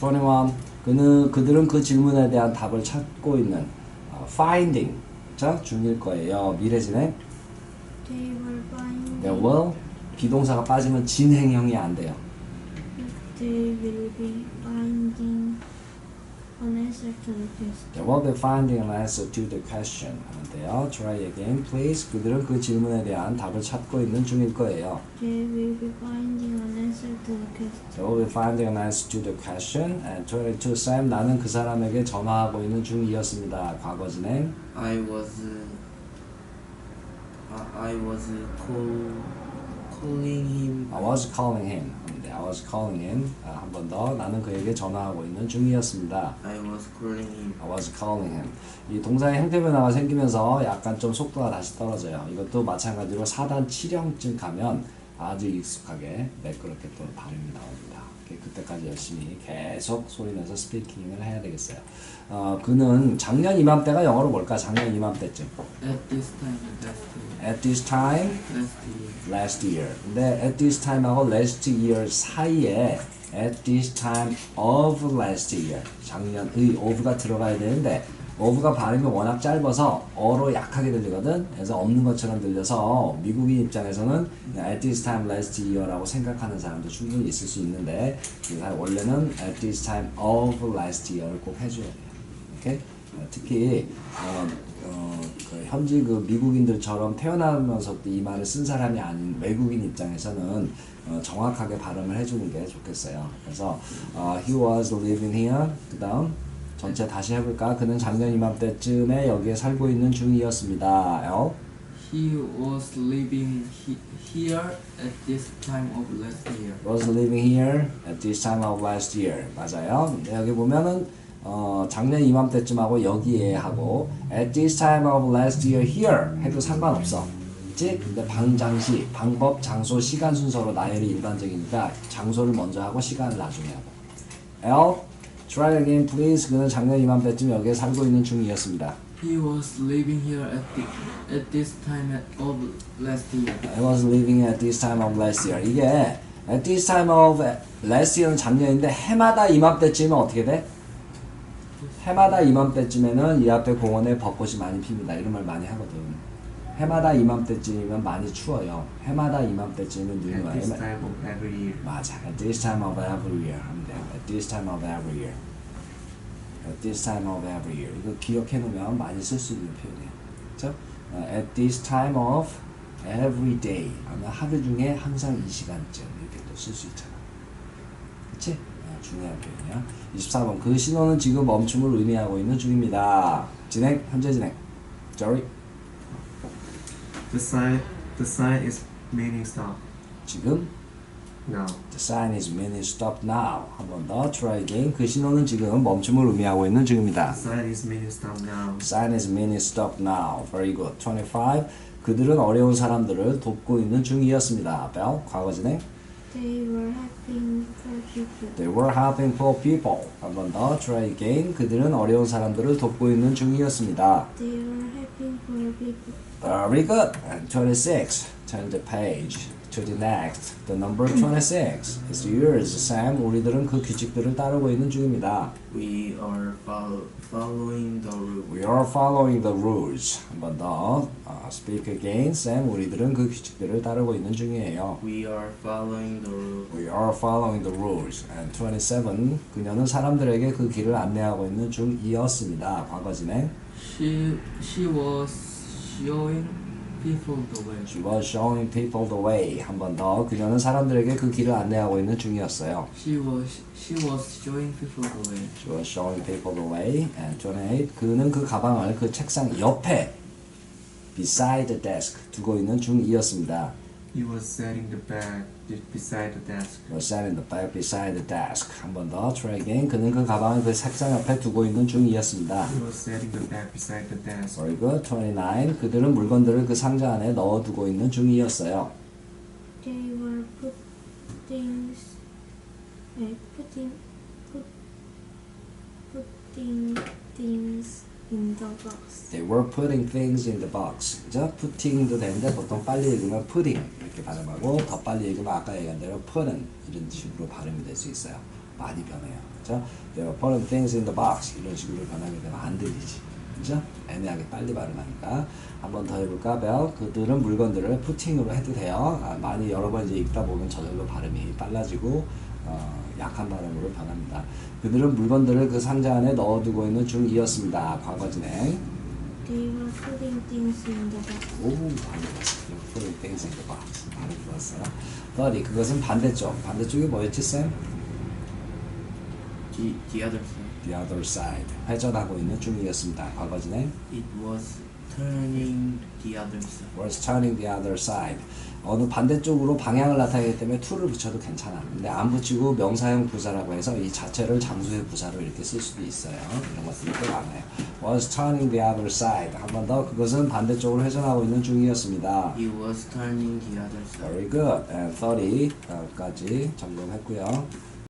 21. 그는 그들은 그 질문에 대한 답을 찾고 있는 어, finding 자 중일 거예요. 미래 진행. They were finding. 네, will 비동사가 빠지면 진행형이 안 돼요. They will be finding an answer to the. They will be finding an answer to the question. 하면 돼요. Try again, please. 그들은 그 질문에 대한 답을 찾고 있는 중일 거예요. They will be finding an answer to the test. They will be finding an answer to the question. And 22, Sam, 나는 그 사람에게 전화하고 있는 중이었습니다. 과거 진행. I was I, I was call, calling him I was calling him. 네, I was calling him. 아, 한 번 더. 나는 그에게 전화하고 있는 중이었습니다. I was calling him I was calling him. 이 동사의 형태 변화가 생기면서 약간 좀 속도가 다시 떨어져요. 이것도 마찬가지로 4단 7형쯤 가면 아주 익숙하게 매끄럽게 또 발음이 나옵니다. 그때까지 열심히 계속 소리 내서 스피킹을 해야 되겠어요. 어, 그는 작년 이맘때가 영어로 뭘까? 작년 이맘때쯤. at this time At this time last year last year. 근데 at this time하고 last year 사이에 at this time of last year 작년의 of가 들어가야 되는데 of가 발음이 워낙 짧아서 어로 약하게 들리거든. 그래서 없는 것처럼 들려서 미국인 입장에서는 at this time last year라고 생각하는 사람도 충분히 있을 수 있는데 그래서 원래는 at this time of last year를 꼭 해줘야 돼요. 오케이? 어, 특히 어, 어, 그 현지 그 미국인들처럼 태어나면서부터 이 말을 쓴 사람이 아닌 외국인 입장에서는 어, 정확하게 발음을 해주는 게 좋겠어요. 그래서 어, he was living here. 그다음 전체 다시 해볼까? 그는 작년 이맘때쯤에 여기에 살고 있는 중이었습니다. L. he was living he, here at this time of last year was living here at this time of last year. 맞아요. 여기 보면은 어, 작년 이맘때쯤하고 여기에 하고 at this time of last year here 해도 상관없어. 그치? 근데 방장시, 방법, 장소, 시간 순서로 나열이 일반적이니까 장소를 먼저 하고 시간을 나중에 하고. L. Try again, please. 그는 작년 이맘때쯤 여기에 살고 있는 중이었습니다. he was living here at the, at this time of last year I was living at this time of last year. 이게 at this time of last year는 작년인데 해마다 이맘때쯤은 어떻게 돼? 해마다 이맘때쯤에는 이 앞에 공원에 벚꽃이 많이 핍니다. 이런 말 많이 하거든. 해마다 이맘때쯤이면 많이 추워요. 해마다 이맘때쯤은 눈이 At 와요. this time of every year. 맞아. At this time of every year 하면 돼요. At this time of every year. At this time of every year. 이거 기억해 놓으면 많이 쓸 수 있는 표현이에요. 그렇죠? 어, At this time of every day. 하면 하루 중에 항상 이 시간쯤 이렇게 또 쓸 수 있잖아. 어, 중요한 표현이야. 24번. 그 신호는 지금 멈춤을 의미하고 있는 중입니다. 진행, 현재 진행. Jerry. The sign, the sign is meaning stop 지금 now. The sign is meaning stop now. 한번 더 try again. 그 신호는 지금 멈춤을 의미하고 있는 중입니다. The sign is meaning stop now. Sign is meaning stop now. Very good. 25. 그들은 어려운 사람들을 돕고 있는 중이었습니다. Bell, 과거 진행. They were helping poor people. They were helping poor people. 한 번 더 try again. 그들은 어려운 사람들을 돕고 있는 중이었습니다. They were helping poor people. Very good. And 26. Turn the page to the next. The number 26 is yours, Sam. 우리들은 그 규칙들을 따르고 있는 중입니다. we are follow, following the rule We are following the rules. 한번 더. 어, speak again. Sam, 우리들은 그 규칙들을 따르고 있는 중이에요. we are following the rule We are following the rules. And 27. 그녀는 사람들에게 그 길을 안내하고 있는 중이었습니다. 과거 진행. she she was showing people the way She was showing people the way. 한 번 더. 그녀는 사람들에게 그 길을 안내하고 있는 중이었어요. she was she was showing people the way She was showing people the way. And 28. 그는 그 가방을 그 책상 옆에 beside the desk 두고 있는 중이었습니다. He was setting the bag beside the desk. was sat in the back beside the desk. 한 번 더 try again. 그는 그 가방을 그 책상 옆에 두고 있는 중이었습니다. He was setting the bag beside the desk. Very good. 29. 그들은 물건들을 그 상자 안에 넣어두고 있는 중이었어요. They were putting, eh, putting, put, putting things in the box. They were putting things in the box. 그죠? putting도 되는데 보통 빨리 읽으면 putting 이렇게 발음하고 더 빨리 읽으면 아까 얘기한 대로 putting 이런 식으로 발음이 될 수 있어요. 많이 변해요. 그죠? There are putting things in the box. 이런 식으로 변하게 되면 안 들리지. 그죠? 애매하게 빨리 발음하니까. 한 번 더 해볼까? 벨. 그들은 물건들을 푸팅으로 해도 돼요. 아, 많이 여러 번 이제 읽다 보면 저절로 발음이 빨라지고, 어, 약한 발음으로 변합니다. 그들은 물건들을 그 상자 안에 넣어두고 있는 중이었습니다. 과거 진행. They were putting things in the box. 오, 들었어요. Putting things in the box. 많이 들었어요. 더디, 그것은 반대쪽. 반대쪽이 뭐였지, 쌤? The, the other side. The other side. 회전하고 있는 중이었습니다. 과거 진행. It was turning the other side. was turning the other side. 어느 반대쪽으로 방향을 나타내기 때문에 to를 붙여도 괜찮아. 근데 안 붙이고 명사형 부사라고 해서 이 자체를 장소의 부사로 이렇게 쓸 수도 있어요. 이런 것들이 꽤 많아요. was turning the other side. 한 번 더 그것은 반대쪽으로 회전하고 있는 중이었습니다. He was turning the other side. Very good. And 30까지 점검했고요.